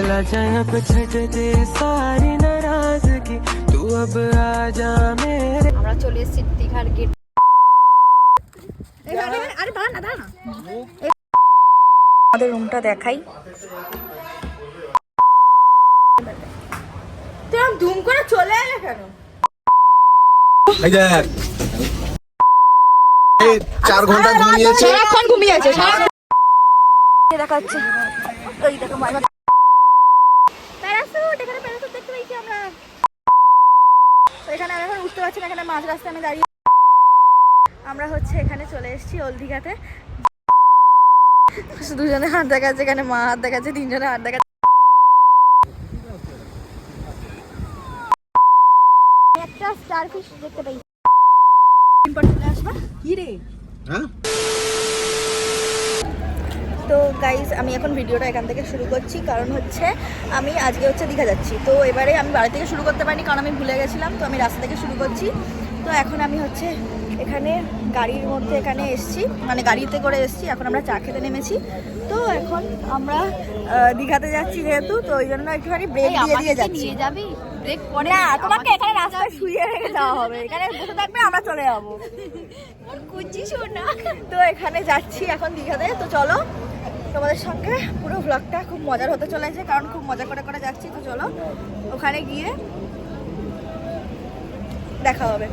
चला जाए अब छट दे सारी नाराजगी तू अब आ जा मेरे আমরা চলে এসেছি দীঘার গেট আরে দাঁড়া না দাঁড়া না আমাদের রুমটা দেখাই তুই ধুম করে চলে এলে কেন এই দেখ এই চার ঘন্টা ঘুমিয়েছে সারাক্ষণ ঘুমিয়ে আছে সারাক্ষণ দেখাচ্ছে ওই দেখো এখানে আমি এখন উঠতে পারছি না এখানে মাঝ রাস্তায় আমি দাঁড়িয়ে আমরা হচ্ছে এখানে চলে এসেছি ওল দীঘাতে। দুজনে হাত দেখাচ্ছে এখানে মা হাত দেখাচ্ছে তিনজনে হাত দেখাচ্ছে। একটা স্টারফিশ দেখতে পাই। আসবা? কি রে? হ্যাঁ? তো গাইজ আমি এখন ভিডিওটা এখান থেকে শুরু করছি। কারণ হচ্ছে আমি আজকে হচ্ছে দীঘা যাচ্ছি। তো এবারে আমি বাড়ি থেকে শুরু করতে পারিনি কারণ আমি ভুলে গেছিলাম। তো আমি রাস্তা থেকে শুরু করছি। তো এখন আমি হচ্ছে এখানে গাড়ির মধ্যে এখানে এসছি। মানে গাড়িতে করে এসছি। এখন আমরা চা খেতে নেমেছি। তো এখন আমরা দীঘাতে যাচ্ছি যেহেতু। তো ওই জন্য একটুখানি ব্রেক দিয়ে দিয়ে যাচ্ছি। যাবি? ব্রেক পরে না তোমাকে এখানে রাস্তায় শুয়ে রেখে যাওয়া হবে। এখানে বসে থাকবে আমরা চলে যাব। কুচি শোনা। তো এখানে যাচ্ছি এখন দীঘাতে। তো চলো তোমাদের সঙ্গে পুরো ভ্লগটা খুব মজার হতে চলেছে, কারণ খুব মজা করে করে যাচ্ছি, তো চলো ওখানে গিয়ে দেখা হবে।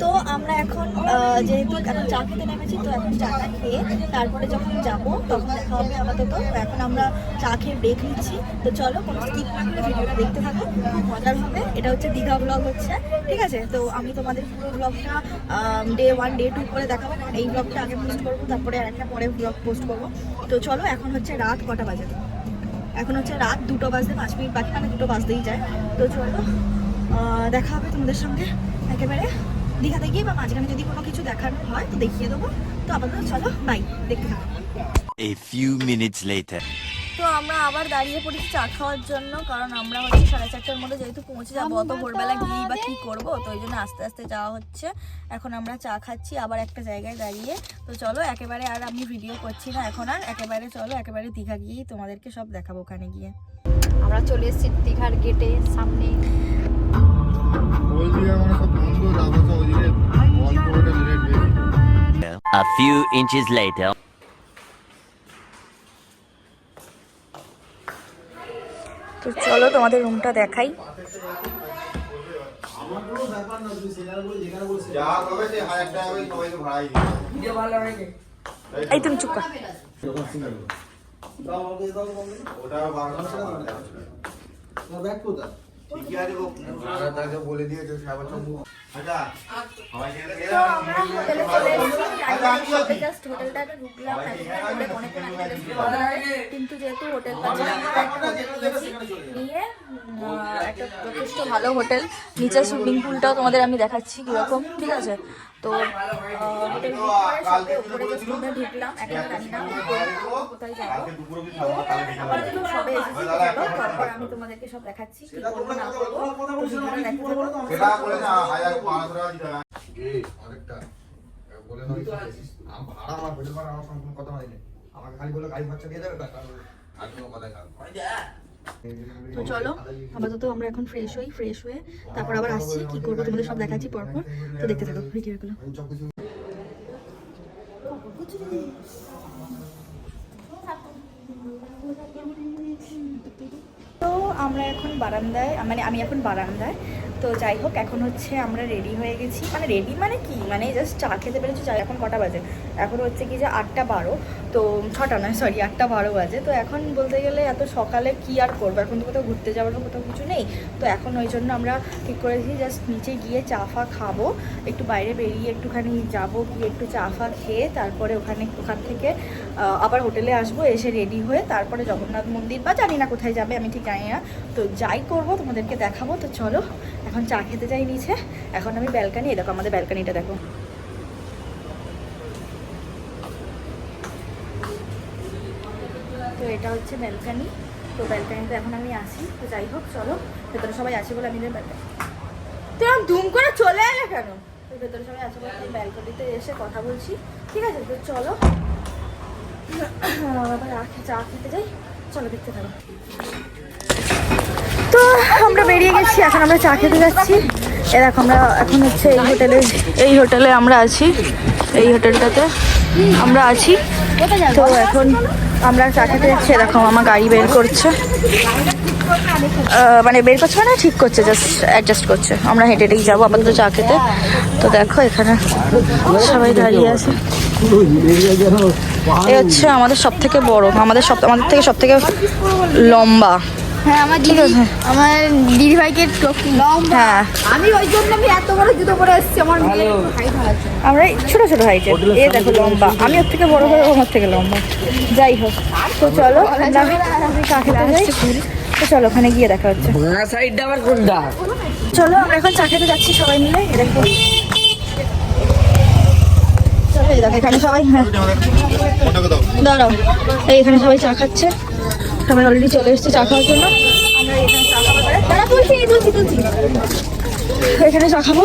তো আমরা এখন যেহেতু এখন চা খেতে নেমেছি, তো এখন চাটা খেয়ে তারপরে যখন যাব, তখন দেখা হবে আপাতত। তো এখন আমরা চা খেয়ে ব্রেক নিচ্ছি। তো চলো, কোনো স্কিপ ভিডিওটা দেখতে থাকো। মজার হবে। এটা হচ্ছে দীঘা ব্লগ হচ্ছে। ঠিক আছে? তো আমি তোমাদের পুরো ব্লগটা ডে ওয়ান ডে টু করে দেখাবো। কারণ এই ব্লগটা আগে পোস্ট করব, তারপরে আরেকটা পরে ব্লগ পোস্ট করব। তো চলো, এখন হচ্ছে রাত কটা বাজে? এখন হচ্ছে রাত দুটো বাজতে পাঁচ মিনিট বাকি মানে দুটো বাজতেই যায়। তো চলো দেখা হবে তোমাদের সঙ্গে। একেবারে দীঘাতে গিয়ে বা মাঝখানে যদি কোনো কিছু দেখার হয় তো দেখিয়ে দেবো। তো আপাতত চলো বাই দেখতে থাকো। A few minutes later. তো আমরা আবার দাঁড়িয়ে পড়েছি চা খাওয়ার জন্য কারণ আমরা হচ্ছে সাড়ে চারটার মধ্যে যেহেতু পৌঁছে যাব অত ভোরবেলা গিয়ে বা কী করব তো ওই জন্য আস্তে আস্তে যাওয়া হচ্ছে। এখন আমরা চা খাচ্ছি আবার একটা জায়গায় দাঁড়িয়ে। তো চলো একেবারে আর আমি ভিডিও করছি না এখন আর একেবারে চলো একেবারে দীঘা গিয়েই তোমাদেরকে সব দেখাবো ওখানে গিয়ে। আমরা চলে এসেছি দীঘার গেটে সামনে। A few inches later. তো চলো তোমাদের রুমটা দেখাই। এই তুমি চুপ কর। ওটা ঠিকই আছে গো তাকে বলে দিয়েছে সাবার চন্দ্র আচ্ছা। সবাই খেতে খেতে আমরা হোটেলে চলে এসেছি। জাস্ট হোটেলটাতে ঢুকলাম এখন করে করে আমি hotel ছিল না। কিন্তু যেহেতু হোটেল নিয়েছি। নিয়ে একটা যথেষ্ট ভালো হোটেল। নিচে সুইমিং পুলটাও তোমাদের আমি দেখাচ্ছি কীরকম ঠিক আছে? তো হোটেল উপরে জাস্ট রুমে ঢুকলাম এখন জানি না কোথায় যাব? কালকে দুপুর অবধি থাকব কালকে বিকালে আপাতত সবে এসেছি তারপর আমি তোমাদেরকে সব দেখাচ্ছি কি করব না করব। তো ভিডিওটা দেখতে থাকো। সেটা বলে না হাজার পাঁচশো টাকা দিতে হবে আরেকটা বলে নয় ভাড়া আমার কথা হয়নি আমাকে খালি বলে গাড়ি খরচা দিয়ে দেবে ব্যাস, আর আর কোনো কথাই থাকবে তো চলো, আপাতত আমরা এখন ফ্রেশ হই ফ্রেশ হয়ে তারপর আবার আসছি, কি করব তোমাদের সব দেখাচ্ছি পরপর। তো দেখতে থাকো ভিডিওগুলো Thank কিছু তো আমরা এখন বারান্দায় মানে আমি এখন বারান্দায়। তো যাই হোক, এখন হচ্ছে আমরা রেডি হয়ে গেছি। মানে রেডি মানে কি? মানে জাস্ট চা খেতে পেরেছি, চা, এখন কটা বাজে? এখন হচ্ছে কি যে আটটা বারো। তো ছটা নয় সরি আটটা বারো বাজে। তো এখন বলতে গেলে এত সকালে কি আর করব? এখন তো কোথাও ঘুরতে যাওয়ার কোথাও কিছু নেই। তো এখন ওই জন্য আমরা ঠিক করেছি জাস্ট নিচে গিয়ে চা ফা খাব। একটু বাইরে বেরিয়ে একটুখানি যাব, গিয়ে একটু চা ফা খেয়ে তারপরে ওখানে, ওখান থেকে আবার হোটেলে আসব, এসে রেডি হয়ে তারপরে জগন্নাথ মন্দির বা জানি না কোথায় যাবে, আমি ঠিক জানি না তো যাই করব, তোমাদেরকে দেখাবো। তো চলো, এখন চা খেতে যাই নিচে। এখন আমি ব্যালকানি দেখো আমাদের ব্যালকানিটা দেখো। তো এটা হচ্ছে ব্যালকানি। তো ব্যালকানিতে এখন আমি আসি তো যাই হোক, চলো, ভেতরে সবাই আছে বলে আমি ব্যালকানি তুই ধুম করে চলে এলে কেন? তো ভেতরে সবাই আছে বলে ব্যালকনিতে এসে কথা বলছি। ঠিক আছে, তো চলো। আবার চা খেতে যাই। চলো, দেখতে থাকো। যাচ্ছি এখন আমরা চা খেতে যাচ্ছি। এ দেখো, আমরা এখন হচ্ছে এই হোটেলে এই হোটেলে আমরা আছি, এই হোটেলটাতে আমরা আছি। তো এখন আমরা চা খেতে যাচ্ছি এরকম আমার গাড়ি বের করছে। মানে বের করছে মানে ঠিক করছে জাস্ট অ্যাডজাস্ট করছে। আমরা হেঁটে হেঁটেই যাব আপাতত চা খেতে। তো দেখো, এখানে সবাই দাঁড়িয়ে আছে। এই হচ্ছে আমাদের সব থেকে বড়, আমাদের সব, আমাদের থেকে সব থেকে লম্বা। হ্যাঁ আমার দিদি আমার দিদি ভাইকে লম্বা হ্যাঁ। আমি ওই জন্য আমি এত বড় জুতো পরে এসেছি আমার। আমরা এই ছোট ছোট হাইটের এ দেখো লম্বা। আমি ওর থেকে বড় হয়ে ওর থেকে লম্বা। যাই হোক তো চলো খেতে তো চলো ওখানে গিয়ে দেখা হচ্ছে। সাইডটা আবার কোনটা? চলো আমরা এখন চা খেতে যাচ্ছি সবাই মিলে। দেখো। এখানে সবাই হ্যাঁ দাঁড়াও এই এখানে সবাই চা খাচ্ছে। সবাই অলরেডি চলে এসেছে চা খাওয়ার জন্য। আমরা এখানে চা খাব তুলছি তুলছি এখানে চা খাব।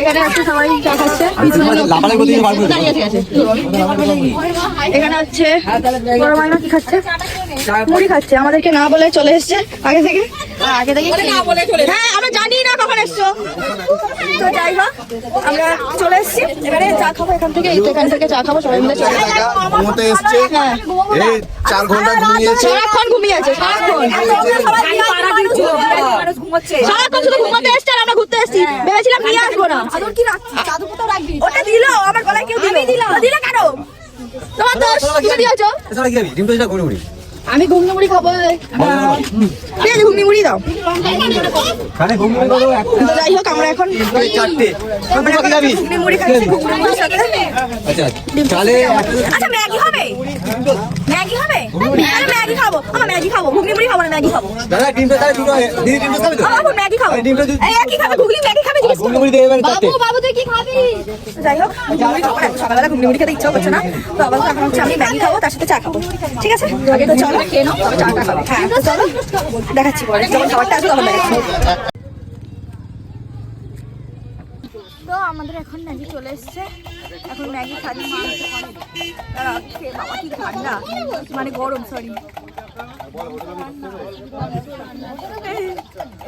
এখানে হচ্ছে সবাই চা খাচ্ছে। এখানে হচ্ছে কি খাচ্ছে? মুড়ি খাচ্ছে। আমাদেরকে না বলে চলে এসছে। আগে থেকে আগে থেকে হ্যাঁ আমরা জানি না কখন এসছো। তো যাই হোক আমরা চলে এসছি। এবারে চা খাব এখান থেকে এই তো এখান থেকে চা খাব সবাই মিলে চলে ঘুমোতে এসছে। হ্যাঁ। এই চার ঘণ্টা ঘুমিয়েছে। সারাক্ষণ ঘুমিয়ে আছে সারাক্ষণ সারাক্ষণ শুধু ঘুমাতে এসছে আর আমরা ঘুরতে এসছি। ভেবেছিলাম নিয়ে আসব না। কি রাখছি? ওটা দিল আমার গলায় কেউ দিল। দিল দিল কেন তোমার দোষ কিছু দিয়েছ? আমি ঘুগনি মুড়ি খাব ঠিক আছে ঘুগনি মুড়ি দাও। যাই হোক আমরা এখন ঘুগনি মুড়ি খাচ্ছি ঘুগনি মুড়ির সাথে। আচ্ছা ম্যাগি হবে? আমি ম্যাগি খাব। আমার ম্যাগি খাব। ঘুগনি মুড়ি খাব না ম্যাগি খাব? আমার ম্যাগি খাব। এই খাবে ঘুগনি ম্যাগি খাবে জিজ্ঞেস করো। বাবু বাবু তুই কি খাবি? যাই হোক ঘুগনি খাব না। সকালবেলা ঘুগনি মুড়ি খেতে ইচ্ছা করছে না। তো আবার এখন হচ্ছে আমি ম্যাগি খাব তার সাথে চা খাব। ঠিক আছে? আগে তো চলো। খেয়ে নাও। তবে চাটা খাব। হ্যাঁ তো চলো। দেখাচ্ছি। পরে যখন খাবারটা আসবে তখন দেখাচ্ছি তো আমাদের এখন ম্যাগি চলে এসছে। এখন ম্যাগি খাচ্ছি। বাবা কি ঠান্ডা। মানে গরম সরি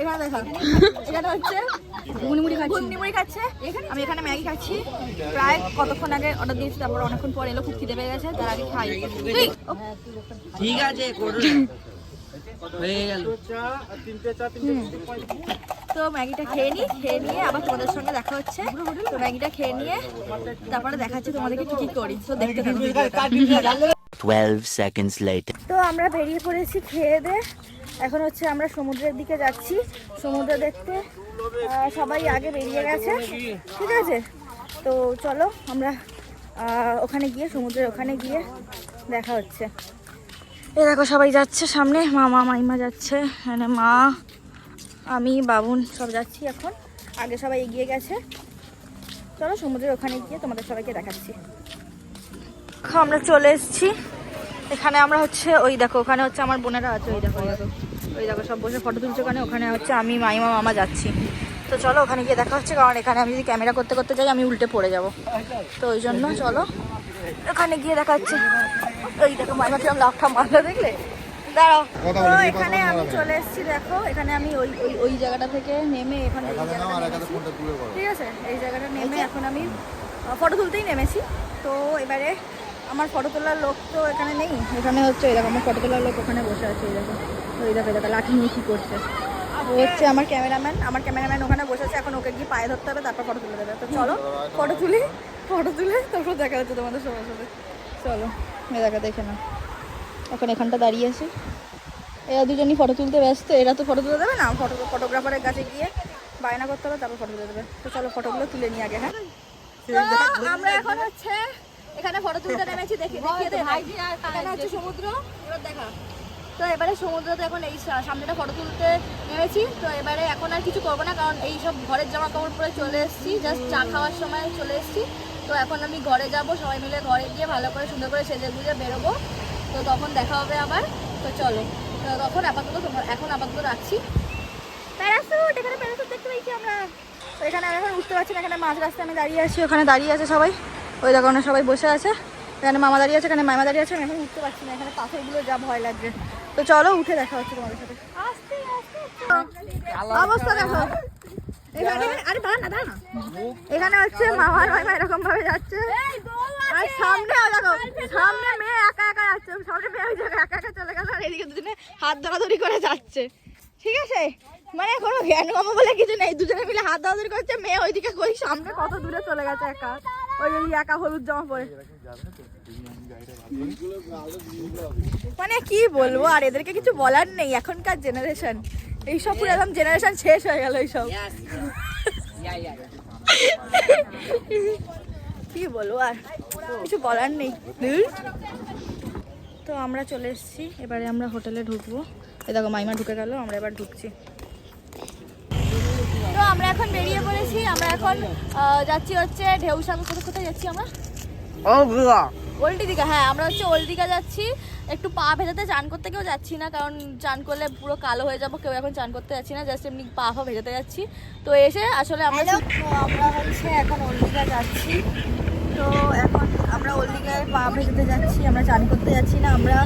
এখানে দেখা। এখানে হচ্ছে খাচ্ছি। খাচ্ছে? আমি এখানে ম্যাগি খাচ্ছি। প্রায় কতক্ষণ আগে অর্ডার দিয়েছি তারপর অনেকক্ষণ পর এলো খুব খিদে পেয়ে গেছে তার আগে খাই। ঠিক আছে হয়ে গেল। তো ম্যাগিটা খেয়ে নিই খেয়ে নিয়ে আবার তোমাদের সঙ্গে দেখা হচ্ছে। তো ম্যাগিটা খেয়ে নিয়ে তারপরে দেখাচ্ছি তোমাদেরকে কি কি করি। তো দেখতে থাকো ভিডিওটা। 12 seconds later. তো আমরা বেরিয়ে পড়েছি খেয়ে দে। এখন হচ্ছে আমরা সমুদ্রের দিকে যাচ্ছি। সমুদ্র দেখতে সবাই আগে বেরিয়ে গেছে। ঠিক আছে? তো চলো আমরা ওখানে গিয়ে সমুদ্রের ওখানে গিয়ে দেখা হচ্ছে। এই দেখো, সবাই যাচ্ছে সামনে। মামা মাইমা যাচ্ছে মানে মা, আমি, বাবুন, সব যাচ্ছি এখন। আগে সবাই এগিয়ে গেছে। চলো, সমুদ্রের ওখানে গিয়ে তোমাদের সবাইকে দেখাচ্ছি। আমরা চলে এসেছি। এখানে আমরা হচ্ছে, ওই দেখো, ওখানে হচ্ছে আমার বোনেরা আছে, ওই দেখো ওই দেখো। ওই দেখো, সব বসে ফটো তুলছে ওখানে। ওখানে হচ্ছে আমি, মাইমা, মামা যাচ্ছি। তো চলো ওখানে গিয়ে দেখা হচ্ছে কারণ এখানে আমি যদি ক্যামেরা করতে করতে যাই আমি উল্টে পড়ে যাব। তো ওই জন্য চলো ওখানে গিয়ে দেখা হচ্ছে। ওই দেখো মাইমা কিরম লাভটা মারলো দেখলে? দাঁড়াও। তো এখানে আমি চলে এসেছি দেখো এখানে আমি ওই ওই ওই জায়গাটা থেকে নেমে এখানে। ঠিক আছে? এই জায়গাটা নেমে এখন আমি ফটো তুলতেই নেমেছি। তো এবারে আমার ফটো তোলার লোক তো এখানে নেই। এখানে হচ্ছে দেখো আমার ফটো তোলার লোক ওখানে বসে আছে এই দেখো। ওই দেখো এই দেখো লাঠি নিয়ে কী করছে। হচ্ছে আমার ক্যামেরাম্যান। আমার ক্যামেরাম্যান ওখানে বসে আছে এখন ওকে গিয়ে পায়ে ধরতে হবে, তারপর ফটো তুলে দেবে। তো চলো ফটো তুলি ফটো তুলে, তারপর দেখা হচ্ছে তোমাদের সবার সাথে। চলো দেখা দেখে না এখন এখানটা দাঁড়িয়ে আছি। এরা দুজনই ফটো তুলতে ব্যস্ত, এরা তো ফটো তুলে দেবে না ফটো ফটোগ্রাফারের কাছে গিয়ে বায়না করতে হবে, তারপর ফটো তুলে দেবে। তো চলো ফটোগুলো তুলে নিই আগে হ্যাঁ? আমরা এখন হচ্ছে, এখানে ফটো তুলতে নেমেছি, দেখি, দেখিয়ে দে সমুদ্র দেখা। তো এবারে সমুদ্রতে এখন এই সামনেটা ফটো তুলতে নেমেছি, তো এবারে এখন আর কিছু করব না, কারণ এই সব ঘরের জামা কাপড় পরে চলে এসেছি জাস্ট চা খাওয়ার সময় চলে এসেছি। তো এখন আমি ঘরে যাব, সবাই মিলে ঘরে গিয়ে ভালো করে সুন্দর করে সেজে গুজে বেরোবো। তো তখন দেখা হবে আবার, তো চলো। তো তখন আপাতত তোমার এখন আপাতত রাখছি। প্যারাসুট, এখানে প্যারাসুট দেখতে পেয়েছি আমরা। তো এখানে আমি এখন উঠতে পারছি না, এখানে মাঝ রাস্তায় আমি দাঁড়িয়ে আছি, ওখানে দাঁড়িয়ে আছে সবাই। ওই দোকানে সবাই বসে আছে। এখানে মামা দাঁড়িয়ে আছে, এখানে মামা দাঁড়িয়ে আছে, আমি এখন উঠতে পারছি না, এখানে পাথরগুলো যা ভয় লাগছে। তো চলো উঠে দেখা হচ্ছে তোমাদের সাথে। অবস্থা দেখো। এখানে আরে দাঁড়া না দাঁড়া এখানে হচ্ছে মামার মামা এরকম ভাবে যাচ্ছে। আর সামনে দেখো সামনে মেয়ে একা একা যাচ্ছে। সামনে মেয়ে ওই জায়গায় একা একা চলে গেল আর এদিকে দুজনে হাত ধরাধরি করে যাচ্ছে। ঠিক আছে? মানে কোনো জ্ঞান বলে কিছু নেই। দুজনে মিলে হাত ধরাধরি করছে। মেয়ে ওইদিকে কই? সামনে কত দূরে চলে গেছে একা। ওই ওই একা হলুদ জামা পরে। মানে কি বলব, আর এদেরকে কিছু বলার নেই এখনকার জেনারেশন এইসব পুরো একদম জেনারেশন শেষ হয়ে গেল এইসব। কি বলব, আর কিছু বলার নেই। তো আমরা চলে এসেছি, এবারে আমরা হোটেলে ঢুকবো। এ দেখো, মাইমা ঢুকে গেল, আমরা এবার ঢুকছি। আমরা এখন বেরিয়ে পড়েছি আমরা এখন যাচ্ছি হচ্ছে ঢেউসাগর কোথায় কোথায় যাচ্ছি আমরা? ওল্ড দীঘা হ্যাঁ আমরা হচ্ছে ওল্ড দীঘা যাচ্ছি। একটু পা ভেজাতে চান করতে কেউ যাচ্ছি না কারণ চান করলে পুরো কালো হয়ে যাব কেউ এখন চান করতে যাচ্ছি না জাস্ট এমনি পা ফা ভেজাতে যাচ্ছি। তো এসে আসলে আমরা আমরা হচ্ছে এখন ওল্ড দীঘা যাচ্ছি। তো এখন আমরা ওল্ড দীঘায় পা ভেজাতে যাচ্ছি আমরা চান করতে যাচ্ছি না আমরা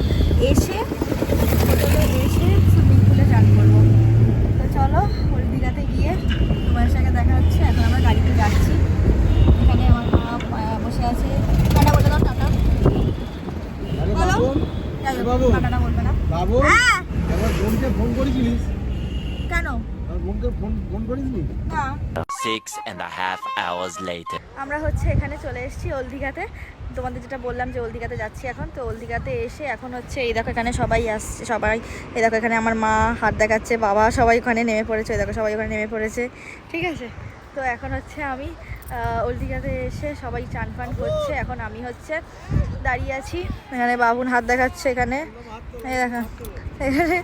এসে হোটেলে এসে সুইমিং পুলে চান করব। তো চলো সাথে দেখা হচ্ছে এখন আমরা গাড়িতে যাচ্ছি। এখানে আমার মা বসে আছে। টাটা বলে দাও টাটা। বলো। বাবু হোক, বলবে না। বাবু আমার বোনকে ফোন করেছিলিস? কেন? বোনকে ফোন ফোন করিসনি না। Six and a half hours later. আমরা হচ্ছে এখানে চলে এসেছি ওলদিঘাতে। তোমাদের যেটা বললাম যে ওলদিঘাতে যাচ্ছি এখন। তো ওলদিঘাতে এসে এখন হচ্ছে এই দেখো এখানে সবাই আসছে, সবাই। এই দেখো এখানে আমার মা হাত দেখাচ্ছে, বাবা সবাই ওখানে নেমে পড়েছে, এই দেখো সবাই ওখানে নেমে পড়েছে। ঠিক আছে? তো এখন হচ্ছে আমি ওলদিঘাতে এসে সবাই চান ফান করছে। এখন আমি হচ্ছে দাঁড়িয়ে আছি। এখানে বাবুন হাত দেখাচ্ছে এখানে। এই দেখো, এখানে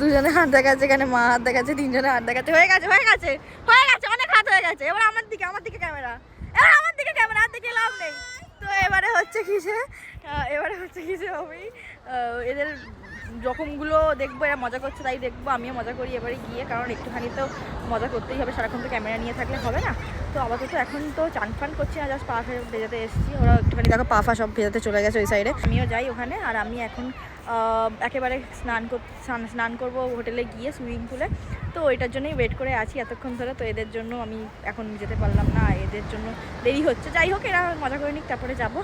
দুজনে হাত দেখাচ্ছে, এখানে মা হাত দেখাচ্ছে, তিনজনে হাত দেখাচ্ছে। হয়ে গেছে হয়ে গেছে হয়ে গেছে। হাত হয়ে গেছে। এবার আমার দিকে আমার দিকে ক্যামেরা এবার আমার দিকে ক্যামেরা আর দিকে লাভ নেই। তো এবারে হচ্ছে কিসে আহ, এবারে হচ্ছে কিসে আমি আহ, এদের রকমগুলো দেখব এরা মজা করছে তাই দেখব। আমিও মজা করি এবারে গিয়ে কারণ একটুখানি তো মজা করতেই হবে। সারাক্ষণ তো ক্যামেরা নিয়ে থাকলে হবে না। তো আপাতত এখন তো চান ফান করছি না জাস্ট পা ভেজাতে এসেছি। ওরা একটুখানি দেখো পা ফা সব ভেজাতে চলে গেছে ওই সাইডে আমিও যাই ওখানে আর আমি এখন একেবারে স্নান স্নান স্নান করব হোটেলে গিয়ে সুইমিং পুলে। তো ওইটার জন্যই ওয়েট করে আছি এতক্ষণ ধরে। তো এদের জন্য আমি এখন যেতে পারলাম না, এদের জন্য দেরি হচ্ছে। যাই হোক, এরা মজা করে নিক, তারপরে যাব।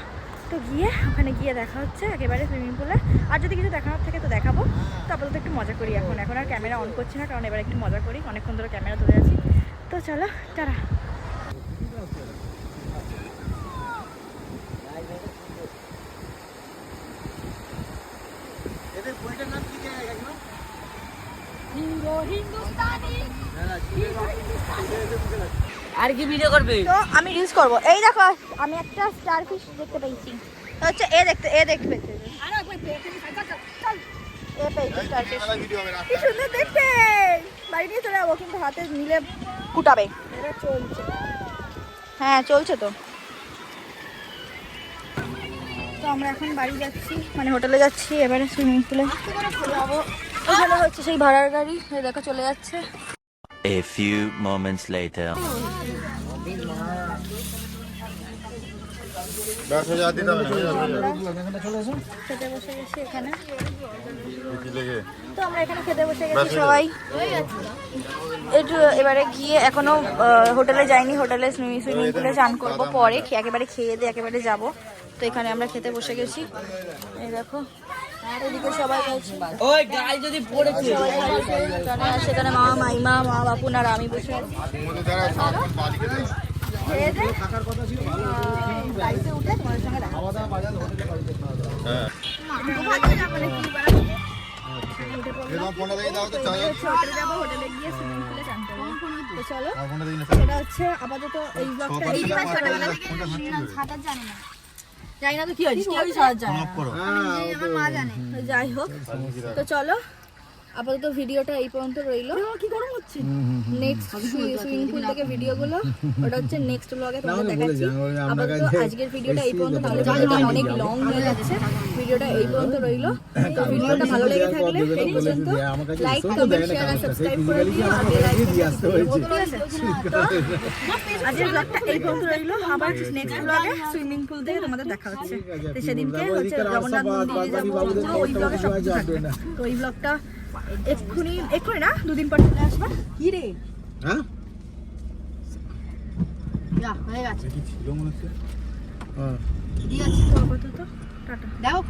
তো গিয়ে ওখানে গিয়ে দেখা হচ্ছে একেবারে সুইমিং পুলে। আর যদি কিছু দেখানোর থাকে তো দেখাবো। তো আপাতত একটু মজা করি এখন। এখন আর ক্যামেরা অন করছি না, কারণ এবার একটু মজা করি। অনেকক্ষণ ধরে ক্যামেরা ধরে আছি। তো চলো, টাটা এদের বইটার নাম কি জায়গা গেছিল আর কি ভিডিও করবে? তো আমি রিলস করব। এই দেখো আমি একটা স্টার ফিশ দেখতে পেয়েছি। তো হচ্ছে এ দেখতে এ দেখতে পেয়েছি। এ পেয়েছি স্টার ফিশ ভিডিও হবে কি সুন্দর দেখতে। বাড়ি নিয়ে চলে যাব কিন্তু হাতে নিলে কুটাবে। হ্যাঁ চলছে তো। তো আমরা এখন বাড়ি যাচ্ছি। মানে হোটেলে যাচ্ছি এবারে সুইমিং পুলে যাব। ওখানে হচ্ছে সেই ভাড়ার গাড়ি দেখো চলে যাচ্ছে। A few moments later. খেতে বসে গেছি এখানে। কি লেগে? তো আমরা এখানে খেতে বসে গেছি সবাই। একটু এবারে গিয়ে এখনও হোটেলে যাইনি হোটেলে সুইমিং পুলে চান করব পরে খেয়ে একেবারে খেয়ে দিয়ে একেবারে যাব। তো এখানে আমরা খেতে বসে গেছি এই দেখো এদিকে সবাই ওই যদি পড়েছে সেখানে মা মাইমা মা বাপুন আর আমি বসে হ্যাঁ মানে চলো না সেটা হচ্ছে আপাতত এই ব্লগটা এই ফোনটা হাঁটতে জানি না তো কি হয়েছে কেউই সাহায্য জানে। না। করো তো যাই হোক তো চলো। আপাতত ভিডিওটা এই পর্যন্ত রইল। কি গরম হচ্ছে? নেক্সট সুইমিং পুল থেকে ভিডিওগুলো ওটা হচ্ছে নেক্সট ব্লগে তোমাদের দেখাচ্ছি। আপাতত আজকের ভিডিওটা এই পর্যন্ত তাহলে ভিডিওটা অনেক লং হয়ে যাচ্ছে। ভিডিওটা এই পর্যন্ত রইল। তো ভিডিওটা ভালো লেগে থাকলে এই পর্যন্ত লাইক কমেন্ট শেয়ার আর সাবস্ক্রাইব করে দিও আর বেল। আইকনটা ঠিক আছে। তো আজকের ব্লগটা এই পর্যন্ত রইল। আবার নেক্সট ব্লগে সুইমিং পুল থেকে তোমাদের দেখা হচ্ছে। তো সেদিনকে হচ্ছে জগন্নাথ মন্দিরে যাব। ওই ব্লগে সব কিছু থাকবে। তো এই ব্লগটা এক্ষুনি এক্ষুনি না দুদিন পর চলে আসবা। কি রে? হ্যাঁ? যা হয়ে গেছে। কি ছিল মনে হচ্ছে। হ্যাঁ। ঠিক আছে তো টাটা। দেখো